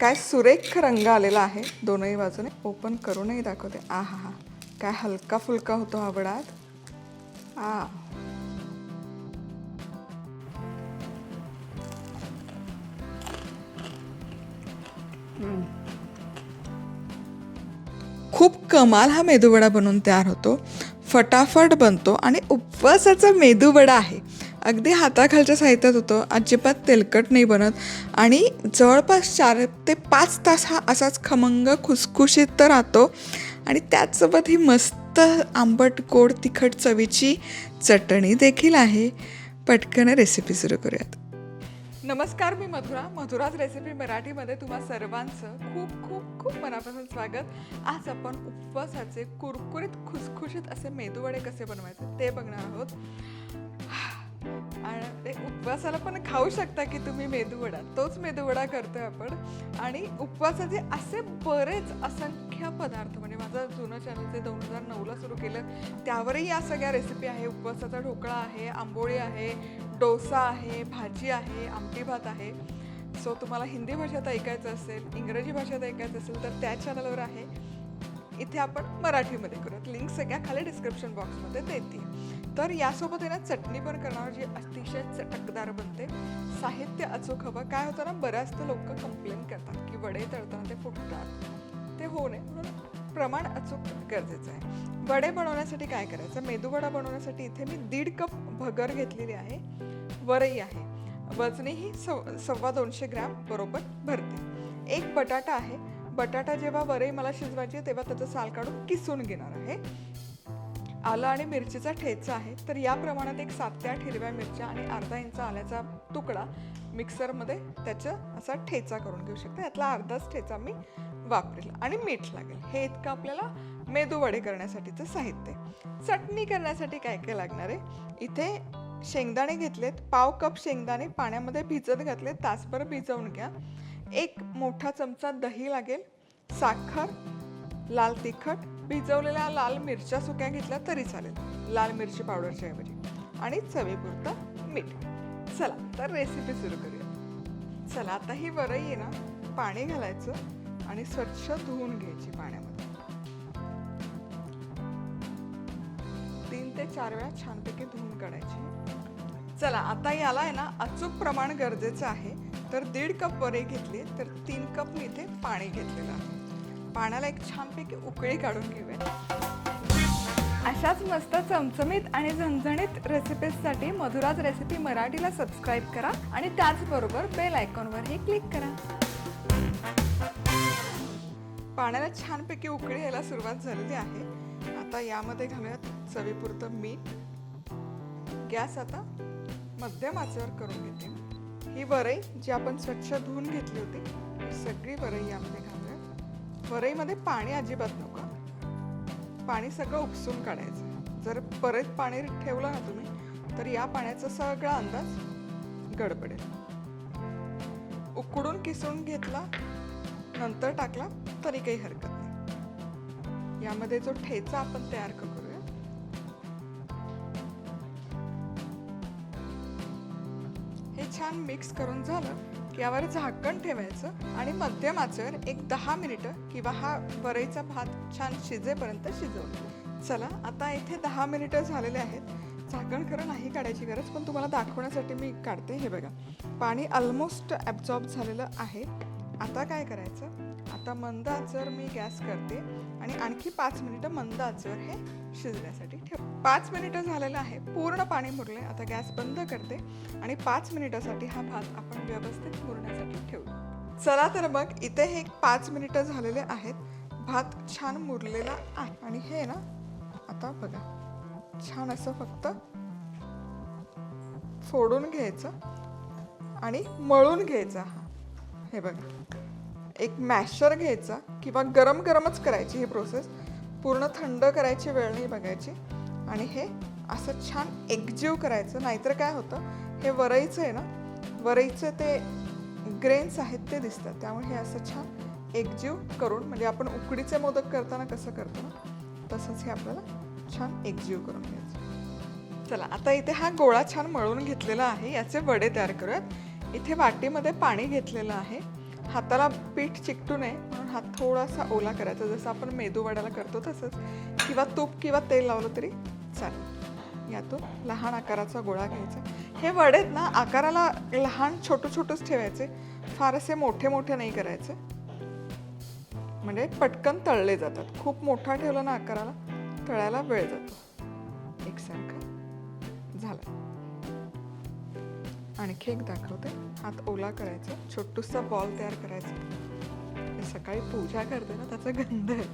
काय सुरेख रंग आलेला आहे? दोनही बाजूने. ओपन करूनही दाखवते. आ हा हा. काय हलका फुलका होतो हा बडात? आ. खूप कमाल हा मेदूवडा बनवून तयार होतो. फटाफट बनतो आणि उपवासाचा मेदूवडा आहे. अगदी हाताखालच्या साहित्यात होतो. अजिबात तेलकट नाही बनत. आणि जवळपास चार ते पाच तास हा असाच खमंग खुसखुशीत तर राहतो. आणि त्याचसोबत ही मस्त आंबट गोड तिखट चवीची चटणी देखील आहे. पटकन रेसिपी सुरू करूयात. नमस्कार मी मधुरा. मधुराज रेसिपी मराठीमध्ये तुम्हा सर्वांचं खूप खूप खूप मनापासून स्वागत. आज आपण उपवासाचे कुरकुरीत खुसखुशीत असे मेदूवडे कसे बनवायचे ते बघणार आहोत. आणि ते उपवासाला पण खाऊ शकता की तुम्ही मेदूवडा तोच मेदूवडा करतोय आपण. आणि उपवासाचे असे बरेच असंख्य पदार्थ म्हणजे माझं जुनं चॅनल जे दोन हजार नऊला सुरू केलं त्यावरही या सगळ्या रेसिपी आहे. उपवासाचा ढोकळा आहे आंबोळी आहे डोसा आहे भाजी आहे आमटी भात आहे. सो तुम्हाला हिंदी भाषेत ऐकायचं असेल इंग्रजी भाषेत ऐकायचं असेल तर त्या चॅनलवर आहे. इथे आपण मराठीमध्ये करूयात. लिंक सगळ्या खाली डिस्क्रिप्शन बॉक्समध्ये देते. तर यासोबत आहे ना चटणी पण करणार जी अतिशय चटकदार बनते. साहित्य अचूक हवं. काय होतं ना बऱ्याचदा लोक कंप्लेंट करतात की वडे तळताना ते फुटतात. ते होऊ नये म्हणून प्रमाण अचूक गरजेचं आहे. वडे बनवण्यासाठी काय करायचं? मेदूवडा बनवण्यासाठी इथे मी दीड कप भगर घेतलेली आहे. वरई आहे. वजनी ही सव सव्वा दोनशे ग्रॅम बरोबर भरते. एक बटाटा आहे. बटाटा जेव्हा वरई मला शिजवायची तेव्हा त्याचं साल काढून किसून घेणार आहे. आलं आणि मिरचीचा ठेचा आहे तर या प्रमाणात एक सात ते आठ हिरव्या मिरच्या आणि अर्धा इंच आल्याचा तुकडा मिक्सरमध्ये त्याचा असा ठेचा करून घेऊ शकता. यातला अर्धाच ठेचा मी वापरेल. आणि मीठ लागेल. हे इतकं आपल्याला मेदू वडे करण्यासाठीचं साहित्य चटणी करण्यासाठी काय काय लागणार आहे? इथे शेंगदाणे घेतलेत पाव कप शेंगदाणे पाण्यामध्ये भिजत घातले तासभर भिजवून घ्या. एक मोठा चमचा दही लागेल साखर लाल तिखट भिजवलेल्या लाल मिरच्या सुक्या घेतल्या तरी चालेल. लाल मिरची पावडरच्या ऐवजी. आणि चवीपुरतं मीठ. चला तर रेसिपी सुरू करूया. चला आता ही वरई आहे ना पाणी घालायचं आणि स्वच्छ धुवून घ्यायची पाण्यामध्ये. तीन ते चार वेळा छानपैकी धुवून काढायची. चला आता याला आहे ना अचूक प्रमाण गरजेचं आहे. तर दीड कप वरे घेतली तर तीन कप मी इथे पाणी घेतलेलं आहे. पाण्याला एक छानपैकी उकळी काढून घेऊया. अशाच मस्त चमचमीत आणि झणझणीत रेसिपीजसाठी मधुराज रेसिपी मराठीला सबस्क्राईब करा आणि त्याचबरोबर बेल आयकॉनवरही क्लिक करा. पाण्याला छानपैकी उकळी यायला सुरुवात झालेली आहे. आता यामध्ये घालूयात चवीपुरतं मीठ. गॅस आता मध्यम आचेवर करून घेते. ही वरई जी आपण स्वच्छ धुवून घेतली होती सगळी वरई यामध्ये घालूयात वरईमध्ये पाणी अजिबात नको. पाणी सगळं उपसून काढायचं. जर परत पाणी ठेवलं ना तुम्ही तर या पाण्याचा सगळा अंदाज गडबडेल. उकडून किसून घेतला नंतर टाकला तरी काही हरकत नाही. यामध्ये जो ठेचा आपण तयार करूया. हे छान मिक्स करून झालं. यावर झाकण ठेवायचं आणि मध्यम आचेवर एक दहा मिनिटं किंवा हा वरईचा भात छान शिजेपर्यंत शिजवतो चला आता इथे दहा मिनिटं झालेले आहेत. झाकण खरं नाही काढायची गरज पण तुम्हाला दाखवण्यासाठी मी काढते. हे बघा पाणी ऑलमोस्ट ॲब्झॉर्ब झालेलं आहे. आता काय करायचं? आता मंद आचेवर मी गॅस करते आणि आणखी पाच मिनिटं मंद आचेवर हे शिजण्यासाठी ठेव पाच मिनिटं झालेलं आहे पूर्ण पाणी मुरले आता गॅस बंद करते आणि पाच मिनिटासाठी हा भात आपण व्यवस्थित मुरण्यासाठी ठेवू. चला तर मग इथे हे पाच मिनिटं झालेले आहेत. भात छान मुरलेला आहे आणि हे ना आता बघा छान असं फक्त फोडून घ्यायचं आणि मळून घ्यायचा हा. हे बघा. एक मॅशर घ्यायचा किंवा गरम गरमच करायची ही प्रोसेस पूर्ण थंड करायची वेळ नाही बघायची. आणि हे असं छान एकजीव करायचं. नाहीतर काय होतं हे वरईचं आहे ना वरईचे ते ग्रेन्स आहेत ते दिसतात. त्यामुळे हे असं छान एकजीव करून म्हणजे आपण उकडीचे मोदक करताना कसं करतो ना तसंच हे आपल्याला छान एकजीव करून घ्यायचं. चला आता इथे हा गोळा छान मळून घेतलेला आहे. याचे वडे तयार करूयात. इथे वाटीमध्ये पाणी घेतलेलं आहे. हाताला पीठ चिकटू नये म्हणून हात थोडासा ओला करायचा. जसं आपण मेदू वड्याला करतो तसंच. किंवा तूप किंवा तेल लावलं तरी चालेल. यातून लहान आकाराचा गोळा घ्यायचा. हे वडेत ना आकाराला लहान छोटं छोटंच ठेवायचे. फार असे मोठे मोठे नाही करायचे. म्हणजे पटकन तळले जातात. खूप मोठा ठेवला ना आकाराला तळायला वेळ जातो. एकसारखा झालं. आणखी एक दाखवते. हात ओला करायचा. छोटूसा बॉल तयार करायचा. सकाळी पूजा करते ना त्याचा गंध आहे.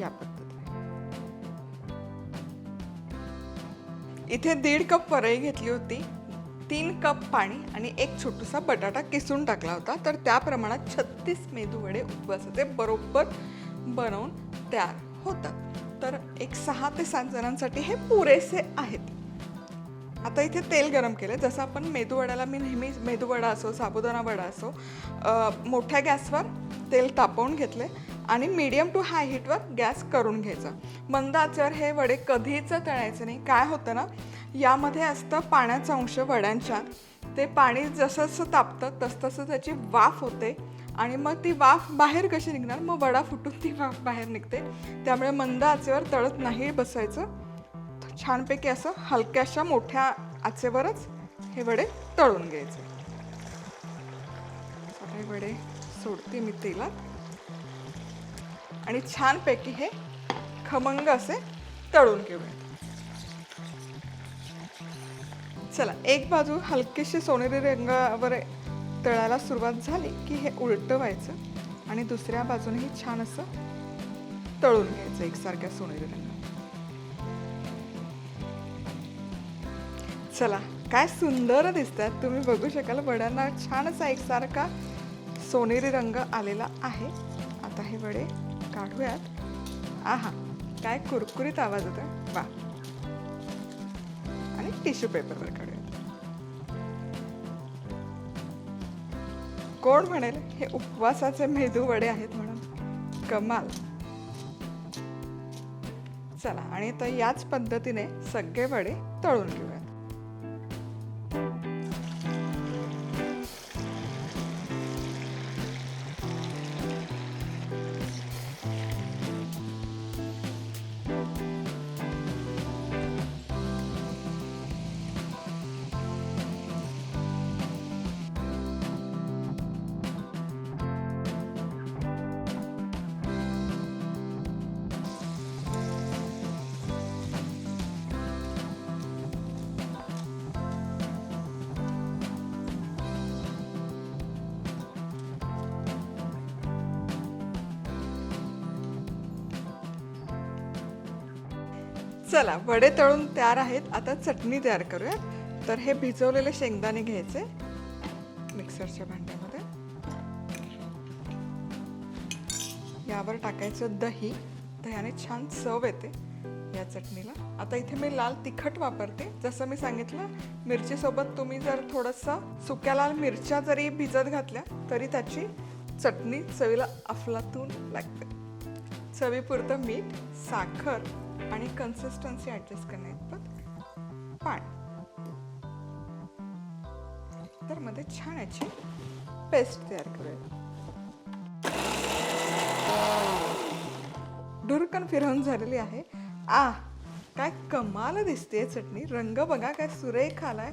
या पद्धतीने. इथे दीड कप वरई घेतली होती. तीन कप पाणी आणि एक छोटूसा बटाटा किसून टाकला होता. तर त्या प्रमाणात छत्तीस मेदूवडे उपवासाचे बरोबर बनवून तयार होतात. तर एक सहा ते सात जणांसाठी हे पुरेसे आहेत. आता इथे तेल गरम केलं. जसं आपण मेदूवड्याला मी नेहमी मेदूवडा असो साबुदाणा वडा असो मोठ्या गॅसवर तेल तापवून घेतले आणि मीडियम टू हाय हीटवर गॅस करून घ्यायचा. मंद आचेवर हे वडे कधीच तळायचे नाही. काय होतं ना यामध्ये असतं पाण्याचा अंश वड्यांच्या. ते पाणी जसंजसं तापतं तसतसं त्याची वाफ होते. आणि मग ती वाफ बाहेर कशी निघणार? मग वडा फुटून ती वाफ बाहेर निघते. त्यामुळे मंद आचेवर तळत नाही बसायचं. छानपैकी असं हलक्याशा मोठ्या आचेवरच हे वडे तळून घ्यायचे. हे वडे सोडते मी तेलात. आणि छानपैकी हे खमंग असे तळून घेऊयात चला एक बाजू हलकीशी सोनेरी रंगावर तळायला सुरुवात झाली की हे उलटवायचं आणि दुसऱ्या बाजूनेही छान असं तळून घ्यायचं एकसारख्या सोनेरी रंगावर चला काय सुंदर दिसतात. तुम्ही बघू शकाल वड्यांना छान असा एकसारखा सोनेरी रंग आलेला आहे. आता हे वडे काढूयात. आहा काय कुरकुरीत आवाज होता वा. टिश्यू पेपरवर काढूया. कोण म्हणेल? हे उपवासाचे मेदू वडे आहेत म्हणून. कमाल. चला आणि तर याच पद्धतीने सगळे वडे तळून घेऊया चला वडे तळून तयार आहेत. आता चटणी तयार करूयात. तर हे भिजवलेले शेंगदाणे घ्यायचे मिक्सरच्या भांड्यामध्ये. यावर टाकायचं दही. दह्याने छान चव येते या चटणीला. आता इथे मी लाल तिखट वापरते. जसं मी सांगितलं मिरचीसोबत तुम्ही जर थोडंसं सुक्या लाल मिरच्या जरी भिजत घातल्या तरी त्याची चटणी चवीला अफलातून लागते. चवीपुरतं मीठ साखर आणि कन्सिस्टन्सी ॲडजस्ट पण पाणी तर मध्ये छान याची पेस्ट तयार करूया. डुरकन फिरवून झालेली आहे. आ काय कमाल दिसते चटणी. रंग बघा काय सुरेख आलाय.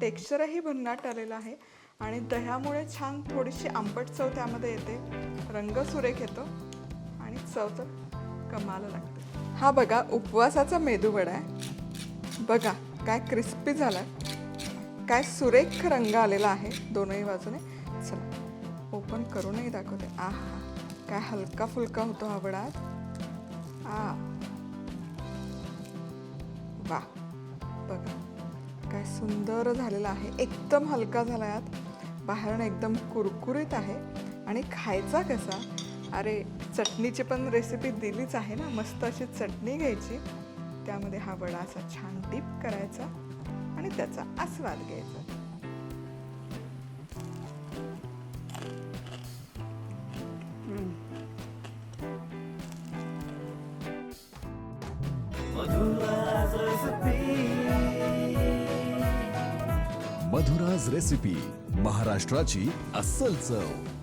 टेक्स्चरही भन्नाट आलेलं आहे. आणि दह्यामुळे छान थोडीशी आंबट चव त्यामध्ये येते. रंग सुरेख येतो. आणि चव तर कमाल लागते. हा बघा उपवासाचा मेदूवडा आहे. बघा काय क्रिस्पी झालाय. काय सुरेख रंग आलेला आहे दोनही बाजूने. चला ओपन करूनही दाखवते. आहा काय हलका फुलका होतो हा वडा. आ. वा बघा काय सुंदर झालेला आहे. एकदम हलका झाला यात बाहेरनं एकदम कुरकुरीत आहे. आणि खायचा कसा? अरे चटणीची पण रेसिपी दिलीच आहे ना. मस्त अशी चटणी घ्यायची. त्यामध्ये हा वडा असा छान डीप करायचा आणि त्याचा आस्वाद घ्यायचा. मधुराज रेसिपी महाराष्ट्राची अस्सल चव.